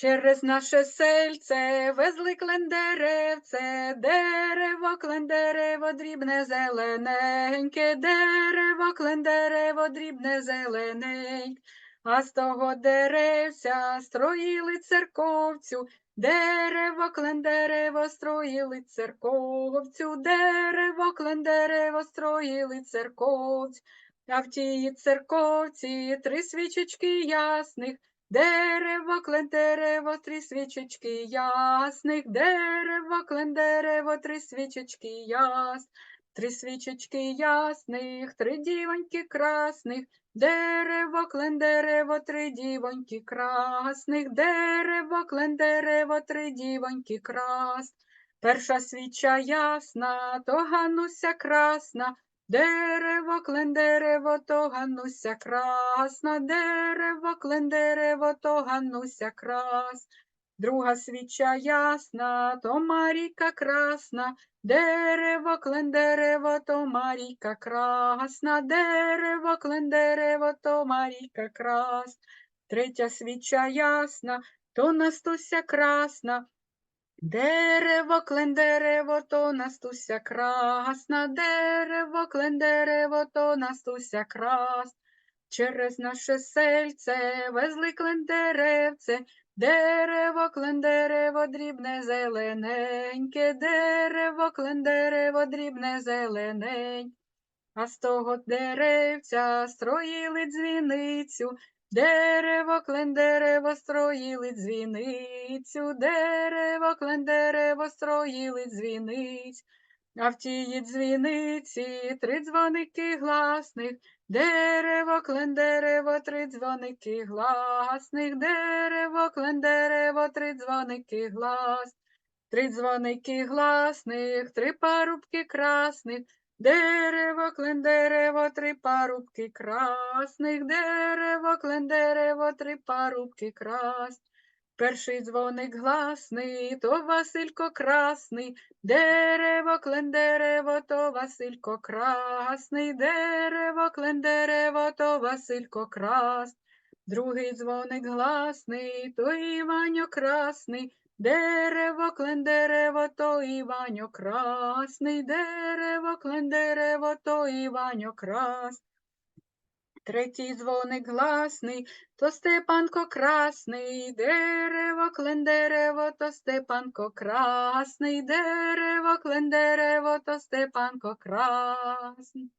Через наше сельце везли клендеревце, дерево, клендерево, дрібне зелененьке, дерево, клендерево, дрібне зелененьке. А з того деревця строїли церковцю, дерево, клендерево, строїли церковцю, дерево, клендерево, строїли церковцю. А в тій церковці три свічечки ясних, Дерево, клендерево, три свічечки ясних, дерево, клендерево, три свічечки яс, три свічечки ясних, три дівоньки красних, дерево, клендерево, три дівоньки красних, дерево, клендерево, три дівоньки крас. Перша свіча ясна, то Гануся красна, Дерево, клендерево, то Гануся красна, дерево, клендерево, то Гануся крас. Друга свіча ясна, то Марійка красна, дерево, клендерево, то Марійка красна, дерево, клендерево, то Марійка крас. Третя свіча ясна, то Настуся красна, Дерево, клендерево, то Настуся красна, дерево, клендерево, то Настуся крас. Через наше сельце везли клендеревце, дерево, клендерево, дрібне зелененьке, дерево, клендерево, дрібне зелененьке. А з того деревця строїли дзвіницю, Дерево, клендерево, строїли дзвіницю, дерево, клендерево, строїли дзвіниць, а в тії дзвіниці три дзвоники гласних, дерево, клендерево, три дзвоники гласних, дерево, клендерево, три дзвоники глас, три дзвоники гласних, три парубки красних, Дерево, клендерево, три парубки красних, дерево, клендерево, три парубки крас. Перший дзвоник гласний, то Василько красний, дерево, клендерево, то Василько красний, дерево, клендерево, то Василько крас. Другий дзвоник гласний, то Іваньо красний, Дерево, клендерево, то Іваньо красний, дерево, клендерево, то Іваньо крас. Третій дзвоник гласний, то Степанко красний, дерево, клендерево, то Степанко красний, дерево, клендерево, то Степанко красний.